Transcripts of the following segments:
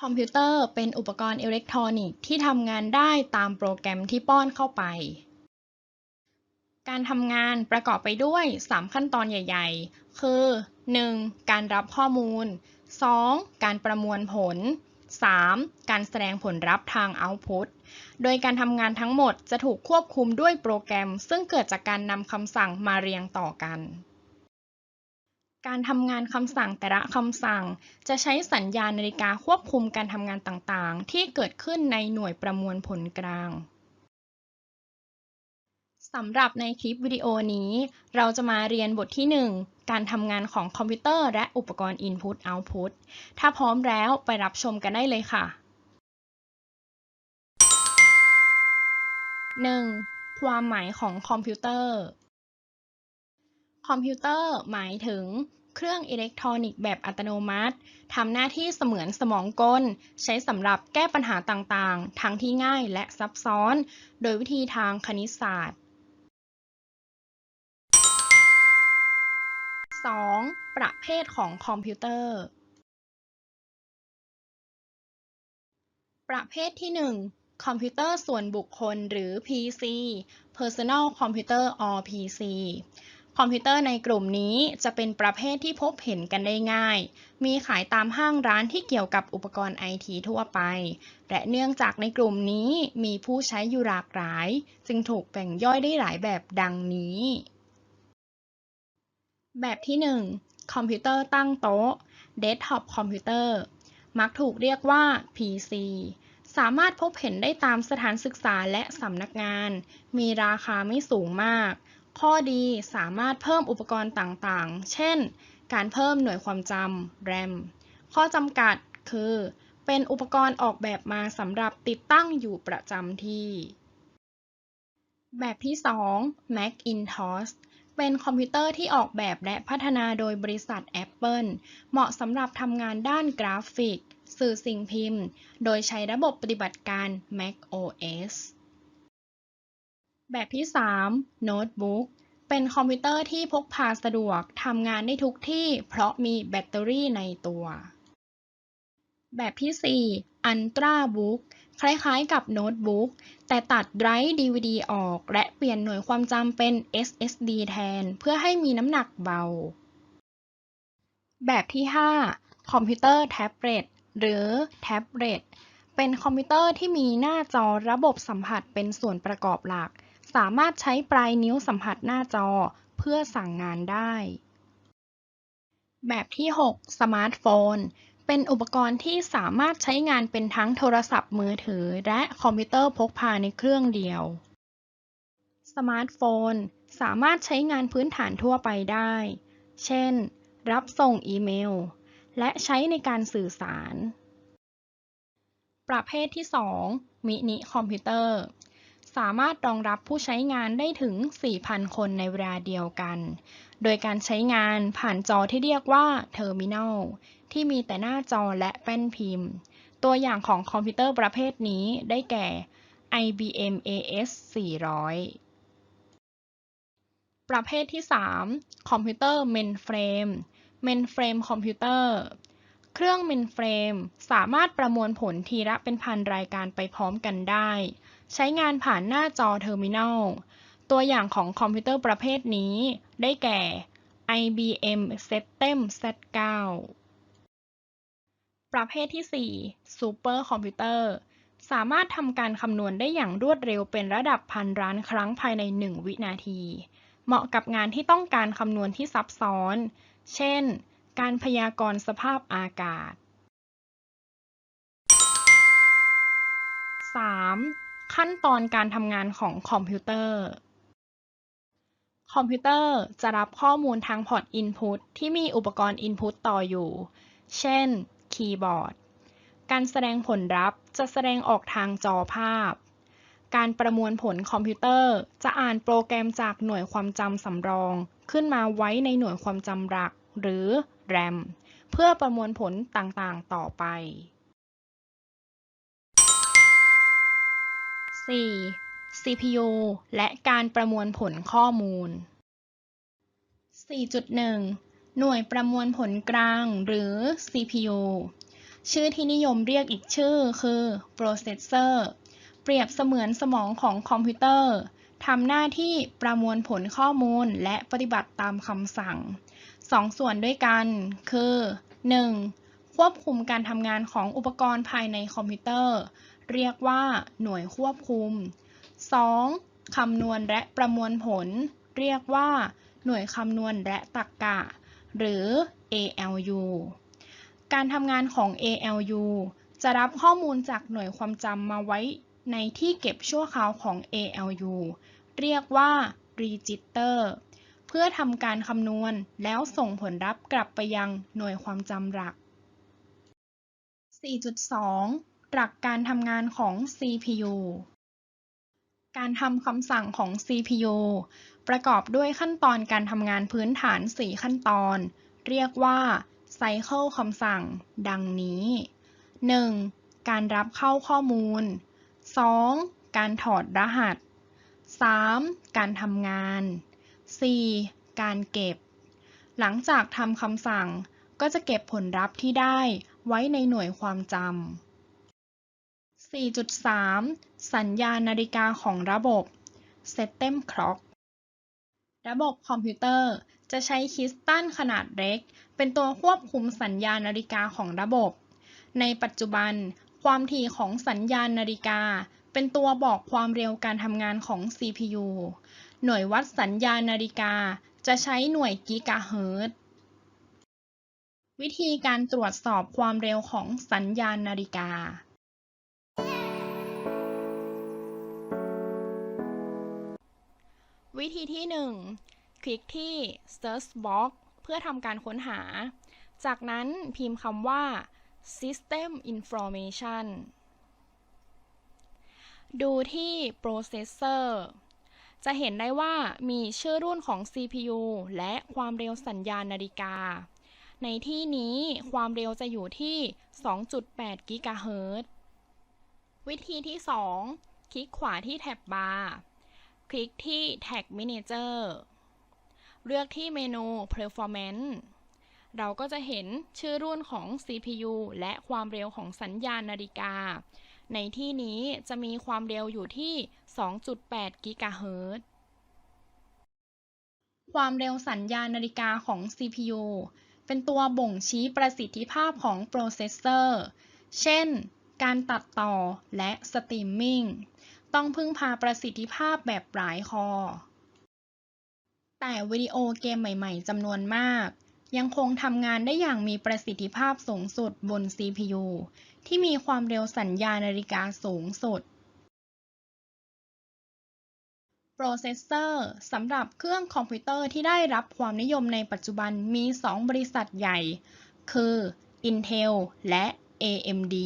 คอมพิวเตอร์เป็นอุปกรณ์อิเล็กทรอนิกส์ที่ทำงานได้ตามโปรแกรมที่ป้อนเข้าไป การทำงานประกอบไปด้วย 3 ขั้นตอนใหญ่ ๆ คือ 1. การรับข้อมูล 2. การประมวลผล 3. การแสดงผลลัพธ์ทาง Output โดยการทำงานทั้งหมดจะถูกควบคุมด้วยโปรแกรม ซึ่งเกิดจากการนำคำสั่งมาเรียงต่อกัน การทำงานคำสั่งแต่ละคำสั่ง จะใช้สัญญาณนาฬิกาควบคุมการทำงานต่างๆ ที่เกิดขึ้นในหน่วยประมวลผลกลางสำหรับในคลิปวิดีโอนี้ เราจะมาเรียนบทที่ 1 การทำงานของคอมพิวเตอร์และอุปกรณ์ Input Output ถ้าพร้อมแล้วไปรับชมกันได้เลยค่ะ 1. ความหมายของคอมพิวเตอร์ คอมพิวเตอร์หมายถึงเครื่องอิเล็กทรอนิกส์แบบอัตโนมัติทำหน้าที่เสมือนสมองกล ใช้สำหรับแก้ปัญหาต่างๆ ทั้งที่ง่ายและซับซ้อน โดยวิธีทางคณิตศาสตร์ 2. ประเภทของคอมพิวเตอร์ ประเภทที่ 1 คอมพิวเตอร์ส่วนบุคคลหรือ PC Personal Computer or PC คอมพิวเตอร์ในกลุ่มนี้จะเป็นประเภทที่พบเห็นกันได้ง่าย มีขายตามห้างร้านที่เกี่ยวกับอุปกรณ์ไอทีทั่วไป และเนื่องจากในกลุ่มนี้มีผู้ใช้อยู่หลากหลาย จึงถูกแบ่งย่อยได้หลายแบบดังนี้ แบบที่ 1 คอมพิวเตอร์ตั้งโต๊ะ Desktop Computer มักถูกเรียกว่า PC สามารถพบเห็นได้ตามสถานศึกษาและสำนักงาน มีราคาไม่สูงมาก ข้อดีสามารถเพิ่มอุปกรณ์ต่างๆ เช่น การเพิ่มหน่วยความจำ RAM ข้อจำกัดคือ เป็นอุปกรณ์ออกแบบมาสำหรับติดตั้งอยู่ประจำที่ แบบที่ 2 Macintosh เป็นคอมพิวเตอร์ที่ออกแบบและพัฒนาโดยบริษัท Apple เหมาะสำหรับทำงานด้านกราฟิก สื่อสิ่งพิมพ์ โดยใช้ระบบปฏิบัติการ Mac OS แบบที่ 3 โน้ตบุ๊ก เป็นคอมพิวเตอร์ที่พกพาสะดวกทำงานได้ทุกที่เพราะมีแบตเตอรี่ในตัว แบบที่4 Ultra Book คล้ายๆกับโน้ตบุ๊ก แต่ตัดไดรฟ์ DVD ออก และเปลี่ยนหน่วยความจำเป็น SSD แทน เพื่อให้มีน้ำหนักเบา แบบที่ 5 คอมพิวเตอร์แท็บเล็ตหรือแท็บเล็ตเป็นคอมพิวเตอร์ที่มีหน้าจอระบบสัมผัสเป็นส่วนประกอบหลัก สามารถใช้ปลายนิ้วสัมผัสหน้าจอเพื่อสั่งงานได้ แบบที่ 6 สมาร์ทโฟน เป็นอุปกรณ์ที่สามารถใช้งานเป็นทั้งโทรศัพท์มือถือ และคอมพิวเตอร์พกพาในเครื่องเดียว สมาร์ทโฟน สามารถใช้งานพื้นฐานทั่วไปได้ เช่น รับส่งอีเมล และใช้ในการสื่อสาร ประเภทที่ 2 มินิคอมพิวเตอร์ สามารถรองรับผู้ใช้งานได้ถึง 4,000 คนในเวลาเดียวกัน โดยการใช้งานผ่านจอที่เรียกว่าเทอร์มินัลที่มีแต่หน้าจอและแป้นพิมพ์ ตัวอย่างของคอมพิวเตอร์ประเภทนี้ได้แก่ IBM AS 400ประเภทที่ 3 คอมพิวเตอร์เมนเฟรม เมนเฟรมคอมพิวเตอร์ เครื่องเมนเฟรม สามารถประมวลผลทีละเป็นพันรายการไปพร้อมกันได้ ใช้งานผ่านหน้าจอเทอร์มินัล ตัวอย่างของคอมพิวเตอร์ประเภทนี้ ได้แก่ IBM System Z9 ประเภทที่4ซูเปอร์คอมพิวเตอร์สามารถทำการคำนวณได้อย่างรวดเร็วเป็นระดับพันล้านครั้งภายใน 1 วินาที เหมาะกับงานที่ต้องการคำนวณที่ซับซ้อน เช่น การพยากรณ์สภาพอากาศ 3. ขั้นตอนการทำงานของคอมพิวเตอร์ คอมพิวเตอร์จะรับข้อมูลทางพอร์ต Input ที่มีอุปกรณ์ Input ต่ออยู่ เช่น คีย์บอร์ด การแสดงผลลัพธ์จะแสดงออกทางจอภาพ การประมวลผลคอมพิวเตอร์จะอ่านโปรแกรมจากหน่วยความจำสำรอง ขึ้นมาไว้ในหน่วยความจำหลัก หรือ RAM เพื่อประมวลผลต่างๆ ต่อไป 4. CPU และการประมวลผลข้อมูล 4.1 หน่วยประมวลผลกลางหรือ CPU ชื่อที่นิยมเรียกอีกชื่อคือ processor เปรียบเสมือนสมองของคอมพิวเตอร์ทำหน้าที่ประมวลผลข้อมูลและปฏิบัติตามคำสั่ง สองส่วนด้วยกัน คือ 1. ควบคุมการทำงานของอุปกรณ์ภายในคอมพิวเตอร์ เรียกว่าหน่วยควบคุม 2. คำนวณและประมวลผล เรียกว่า หน่วยคำนวณและตรรกะหรือ ALU การทำงานของ ALU จะรับข้อมูลจากหน่วยความจำมาไว้ในที่เก็บชั่วคราวของ ALU เรียกว่า Register เพื่อทำการคำนวณแล้วส่งผลลัพธ์กลับไปยังหน่วยความจำหลัก 4.2 หลักการทำงานของ CPU การทำคำสั่งของ CPU ประกอบด้วยขั้นตอนการทำงานพื้นฐาน 4 ขั้นตอน เรียกว่าไซเคิลคำสั่ง ดังนี้ 1. การรับเข้าข้อมูล 2. การถอดรหัส 3. การทำงาน 4. การเก็บ หลังจากทำคำสั่ง ก็จะเก็บผลลัพธ์ที่ได้ไว้ในหน่วยความจำ4.3 สัญญาณนาฬิกาของระบบ System Clock ระบบคอมพิวเตอร์จะใช้คริสตัลขนาดเล็ก เป็นตัวควบคุมสัญญาณนาฬิกาของระบบ ในปัจจุบัน ความถี่ของสัญญาณนาฬิกา เป็นตัวบอกความเร็วการทำงานของ CPU หน่วยวัดสัญญาณนาฬิกา จะใช้หน่วยกิกะเฮิรตซ์ วิธีการตรวจสอบความเร็วของสัญญาณนาฬิกา วิธีที่ 1 คลิกที่ Search Box เพื่อทำการค้นหา จากนั้นพิมพ์คำว่า System Information ดูที่ Processor จะเห็นได้ว่ามีชื่อรุ่นของ CPU และความเร็วสัญญาณนาฬิกา ในที่นี้ความเร็วจะอยู่ที่ 2.8 กิกะเฮิรตซ์ วิธีที่ 2 คลิกขวาที่แท็บบาร์ คลิกที่ Tag Manager เลือกที่เมนู Performance เราก็จะเห็นชื่อรุ่นของ CPU และความเร็วของสัญญาณนาฬิกา ในที่นี้จะมีความเร็วอยู่ที่ 2.8 กิกะเฮิรตซ์ ความเร็วสัญญาณนาฬิกาของ CPU เป็นตัวบ่งชี้ประสิทธิภาพของโปรเซสเซอร์ เช่น การตัดต่อและสตรีมมิ่ง ต้องพึ่งพาประสิทธิภาพแบบหลายคอ แต่วิดีโอเกมใหม่ ๆจำนวนมาก ยังคงทำงานได้อย่างมีประสิทธิภาพสูงสุดบน CPU ที่มีความเร็วสัญญาณนาฬิกาสูงสุด โปรเซสเซอร์สำหรับเครื่องคอมพิวเตอร์ที่ได้รับความนิยมในปัจจุบันมี 2 บริษัทใหญ่ คือ Intel และ AMD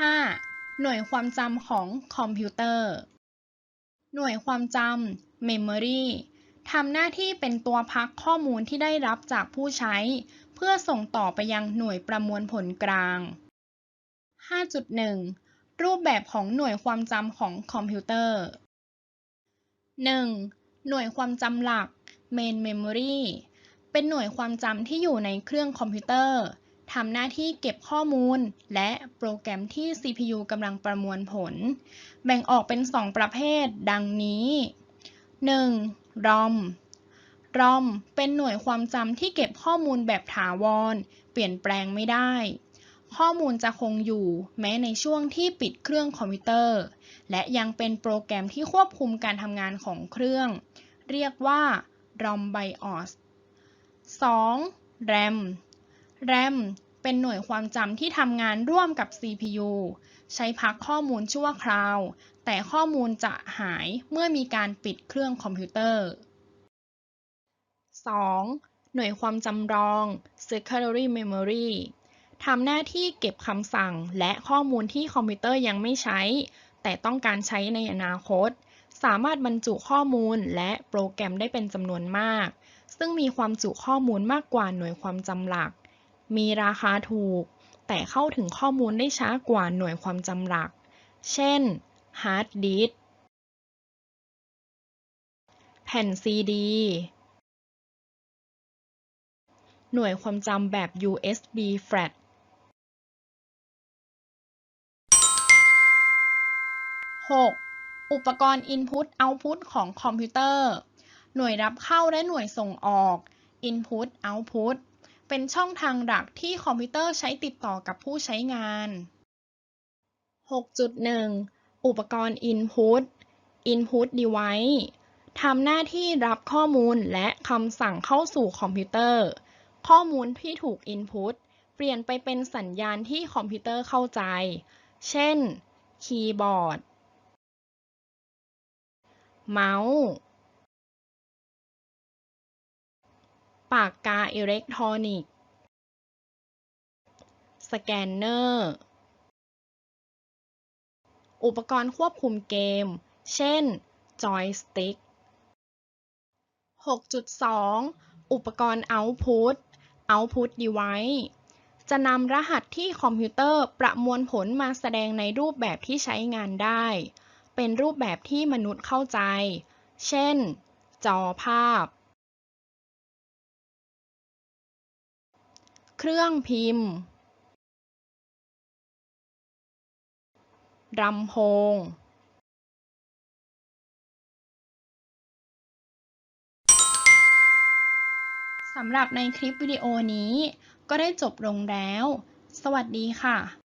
5. หน่วยความจำของคอมพิวเตอร์ หน่วยความจำ Memory ทำหน้าที่เป็นตัวพักข้อมูลที่ได้รับจากผู้ใช้ เพื่อส่งต่อไปยังหน่วยประมวลผลกลาง 5.1 รูปแบบของหน่วยความจำของคอมพิวเตอร์ 1. หน่วยความจำหลัก Main Memory เป็นหน่วยความจำที่อยู่ในเครื่องคอมพิวเตอร์ทำหน้าที่เก็บข้อมูล และโปรแกรมที่ CPU กำลังประมวลผล แบ่งออกเป็น 2 ประเภท ดังนี้ 1. ROM ROM เป็นหน่วยความจำที่เก็บข้อมูลแบบถาวร เปลี่ยนแปลงไม่ได้ ข้อมูลจะคงอยู่แม้ในช่วงที่ปิดเครื่องคอมพิวเตอร์ และยังเป็นโปรแกรมที่ควบคุมการทำงานของเครื่อง เรียกว่า ROM BIOS 2. RAM RAM เป็นหน่วยความจำที่ทำงานร่วมกับ CPU ใช้พักข้อมูลชั่วคราว แต่ข้อมูลจะหายเมื่อมีการปิดเครื่องคอมพิวเตอร์ 2. หน่วยความจำลอง Secondary Memory ทำหน้าที่เก็บคำสั่งและข้อมูลที่คอมพิวเตอร์ยังไม่ใช้ แต่ต้องการใช้ในอนาคต สามารถบรรจุข้อมูลและโปรแกรมได้เป็นจำนวนมาก ซึ่งมีความจุข้อมูลมากกว่าหน่วยความจำหลัก มีราคาถูก แต่เข้าถึงข้อมูลได้ช้ากว่าหน่วยความจำหลัก เช่นฮาร์ดดิสก์แผ่นซีดีหน่วยความจำแบบ USB flash 6. อุปกรณ์ Input Output ของคอมพิวเตอร์ หน่วยรับเข้าและหน่วยส่งออก Input Output เป็นช่องทางหลักที่คอมพิวเตอร์ใช้ติดต่อกับผู้ใช้งาน 6.1 อุปกรณ์ Input Input Device ทำหน้าที่รับข้อมูลและคำสั่งเข้าสู่คอมพิวเตอร์ ข้อมูลที่ถูก Input เปลี่ยนไปเป็นสัญญาณที่คอมพิวเตอร์เข้าใจ เช่น คีย์บอร์ด เมาส์ ปากกาอิเล็กทรอนิกส์ สแกนเนอร์ อุปกรณ์ควบคุมเกม เช่น จอยสติ๊ก 6.2 อุปกรณ์ Output Output Device จะนำรหัสที่คอมพิวเตอร์ประมวลผลมาแสดงในรูปแบบที่ใช้งานได้ เป็นรูปแบบที่มนุษย์เข้าใจ เช่น จอภาพ เครื่องพิมพ์ลำโพงสำหรับในคลิปวิดีโอนี้ก็ได้จบลงแล้ว สวัสดีค่ะ